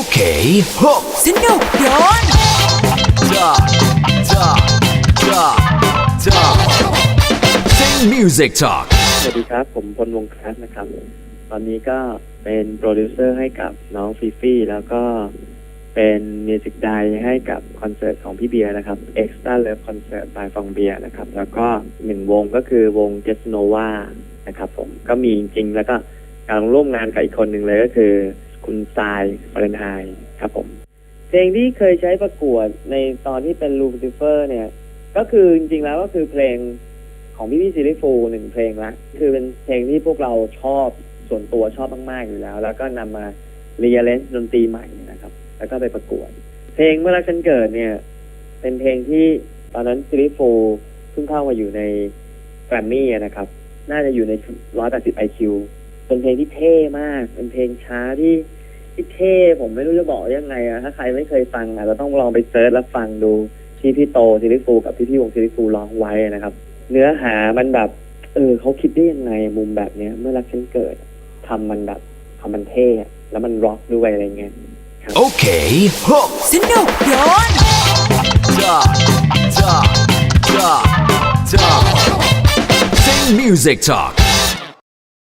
Okay, hook. สนุกโยน Da, da, da, da. Sing music talk. สวัสดีครับ ผมพลวงคลาสนะครับ ตอนนี้ก็เป็นโปรดิวเซอร์ให้กับน้องฟีฟี่ แล้วก็เป็นมิวสิกไดให้กับคอนเสิร์ตของพี่เบียร์นะครับ Extra Love Concert by ฟองเบียร์นะครับ แล้วก็หนึ่งวงก็คือวง j e s n o v a นะครับผมก็มีจริงๆ แล้วก็การร่วมงานกับอีกคนหนึ่งเลยก็คือ คุณทรายฟรนไฮครับผม เพลงที่เคยใช้ประกวดในตอนที่เป็นลูซิเฟอร์ เนี่ย ก็คือจริงๆแล้วก็คือเพลงของพี่พี่ซิลิฟูหนึ่งเพลงละคือเป็นเพลงที่พวกเราชอบส่วนตัวชอบมากๆอยู่แล้ว แล้วก็นำมาเรียเลนดนตรีใหม่นะครับ แล้วก็ไปประกวด เพลงเมื่อรักฉันเกิดเนี่ย เป็นเพลงที่ตอนนั้นซิลิฟูเพิ่งเข้ามาอยู่ในแกรมมี่นะครับ น่าจะอยู่ใน 180 IQ เป็นเพลงที่เท่มาก เป็นเพลงช้าที่ที่เท่ผมไม่รู้จะบอกยังไงอะถ้าใครไม่เคยฟังอาจจะต้องลองไปเซิร์ชแล้วฟังดูที่พี่โตซิลิฟูกับพี่พี่วงซิลิฟูร้องไว้นะครับ เนื้อหามันแบบ เออเขาคิดได้ยังไงมุมแบบเนี้ย เมื่อรักฉันเกิดทำมันแบบทำมันเท่อะแล้วมันร็อกด้วยอะไรเงี้ย Okay, hook. สนุกโยน Da, da, da, da. Sing music talk.